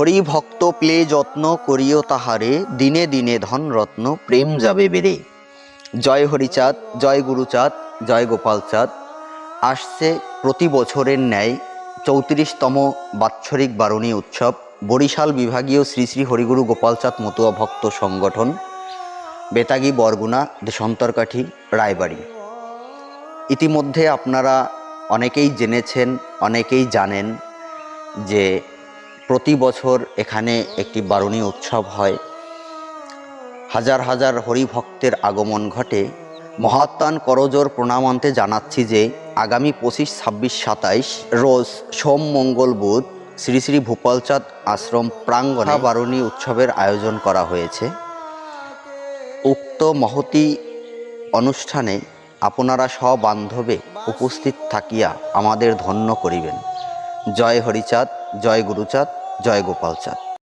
হরি ভক্ত প্লে যত্ন করিও তাহারে, দিনে দিনে ধন রত্ন প্রেম যাবে বেড়ে জয় হরিচাঁদ, জয় গুরুচাঁদ, জয় গোপালচাঁদ। আসছে প্রতি বছরের ন্যায় চৌত্রিশতম বাৎসরিক বারণী উৎসব। বরিশাল বিভাগীয় শ্রী শ্রী হরিগুরু গোপালচাঁদ মতুয়া ভক্ত সংগঠন। বেতাগী, বরগুনা, দেশন্তরকাঠি, রায়বাড়ি। ইতিমধ্যে আপনারা অনেকেই জেনেছেন, অনেকেই জানেন যে প্রতি বছর এখানে একটি বারণী উৎসব হয়। হাজার হাজার হরিভক্তের আগমন ঘটে। মহাত্মান করজোর প্রণামান্তে জানাচ্ছি যে, আগামী পঁচিশ, ছাব্বিশ, সাতাইশ রোজ সোম, মঙ্গল, বুধ শ্রী শ্রী ভূপালচাঁদ আশ্রম প্রাঙ্গণে বারণী উৎসবের আয়োজন করা হয়েছে। উক্ত মহতি অনুষ্ঠানে আপনারা সবান্ধবে উপস্থিত থাকিয়া আমাদের ধন্য করিবেন। জয় হরিচাঁদ, জয় গুরুচাঁদ জয় গোপালচাঁদ